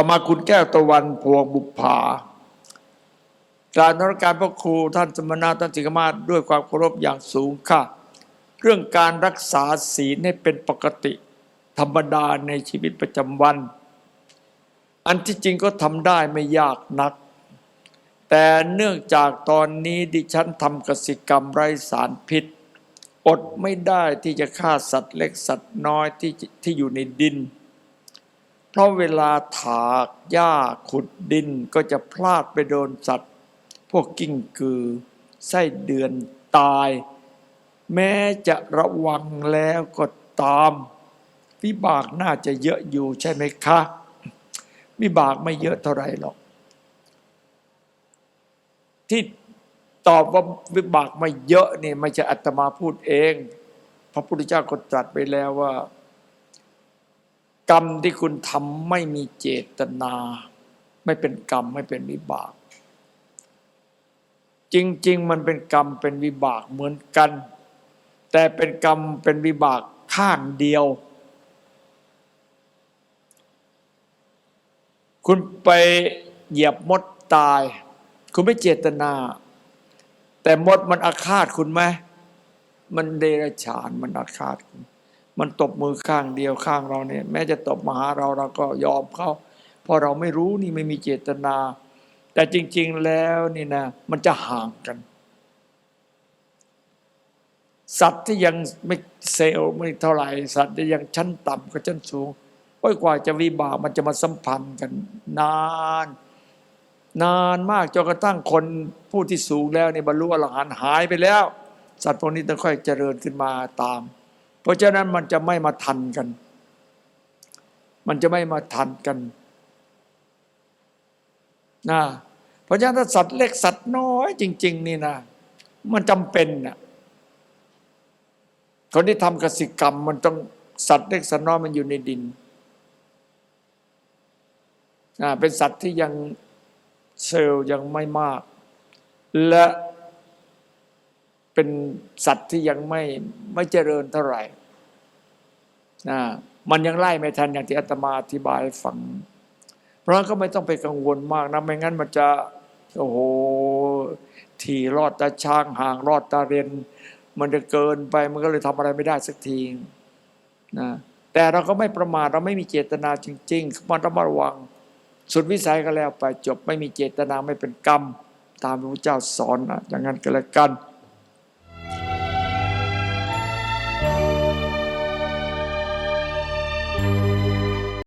ต่อมาคุณแก้วตะวันพวงบุพาการนรการพระครูท่านสมณะท่านสิกมาศด้วยความเคารพอย่างสูงค่ะ เรื่องการรักษาศีลให้เป็นปกติธรรมดาในชีวิตประจำวัน อันที่จริงก็ทำได้ไม่ยากนัก แต่เนื่องจากตอนนี้ดิฉันทำกสิกรรมไร้สารพิษ อดไม่ได้ที่จะฆ่าสัตว์เล็กสัตว์น้อยที่ที่อยู่ในดิน ราะเวลาถากหญ้าขุดดินก็จะพลาดไปโดนสัตว์ พวกกิ้งกือ ไส้เดือนตาย แม้จะระวังแล้วก็ตามวิบากน่าจะเยอะอยู่ใช่ไหมคะวิบากไม่เยอะเท่าไหร่หรอก ที่ตอบว่าวิบากไม่เยอะนี่ไม่ใช่อัตมาพูดเอง พระพุทธเจ้าก็ตรัสไปแล้วว่า กรรมที่คุณทำไม่มีเจตนา ไม่เป็นกรรมไม่เป็นวิบาก จริง ๆ มันเป็นกรรมเป็นวิบากเหมือนกัน แต่เป็นกรรมเป็นวิบากข้างเดียว คุณไปเหยียบมดตาย คุณไม่เจตนา แต่มดมันอาฆาตคุณไหมมันเดรัจฉานมันอาฆาตคุณ มันตบมือข้างเดียวข้างเราเนี่ย แม้จะตบมาหาเราเราก็ยอมเขาเพราะเราไม่รู้นี่ไม่มีเจตนา แต่จริง ๆแล้วนี่นะ มันจะห่างกัน สัตว์ที่ยังไม่เซลล์ไม่เท่าไหร่สัตว์ที่ยังชั้นต่ำกับชั้นสูงโอ้ยกว่าจะวิบากมันจะมาสัมพันธ์กัน นาน นานมากจนกระทั่งคนผู้ที่สูงแล้วในบรรลุอรหันต์หายไปแล้ว สัตว์พวกนี้ต้องค่อยเจริญขึ้นมาตาม เพราะฉะนั้นมันจะไม่มาทันกัน มันจะไม่มาทันกันนะเพราะฉะนั้นถ้าสัตว์เล็กสัตว์น้อยจริง ๆ นี่นะ มันจำเป็นนะคนที่ทำกสิกรรม มันต้องสัตว์เล็กสัตว์น้อยมันอยู่ในดินนะเป็นสัตว์ที่ยังเซลล์ยังไม่มาก และ เป็นสัตว์ที่ยังไม่ไม่เจริญเท่าไหร่นะมันยังไล่ไม่ทันอย่างที่อาตมาอธิบายฟัง เพราะฉะนั้นก็ไม่ต้องไปกังวลมากนะไม่งั้นมันจะ โอ้โหทีรอดตาช้างห่างรอดตาเรนมันจะเกินไปมันก็เลยทำอะไรไม่ได้สักทีนะแต่เราก็ไม่ประมาทเราไม่มีเจตนาจริงๆมันต้องระวัง สุดวิสัยก็แล้วไปจบไม่มีเจตนาไม่เป็นกรรม ตามพระพุทธเจ้าสอนนะอย่างนั้นก็แล้วกัน